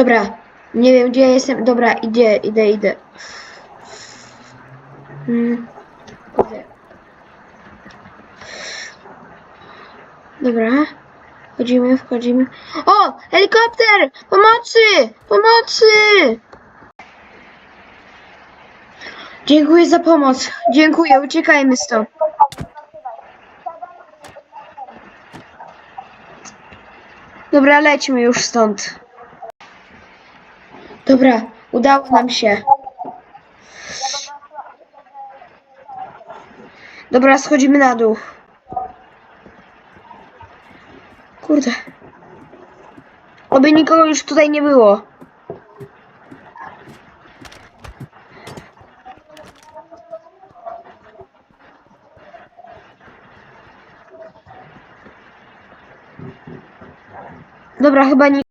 Dobra, nie wiem gdzie jestem. Dobra, idę, idę, idę. Hmm. Dobra. Wchodzimy, wchodzimy. O! Helikopter! Pomocy! Pomocy! Dziękuję za pomoc. Dziękuję, uciekajmy stąd. Dobra, lećmy już stąd. Dobra, udało nam się. Dobra, schodzimy na dół. Kurde. Oby nikogo już tutaj nie było. Dobra, chyba nie.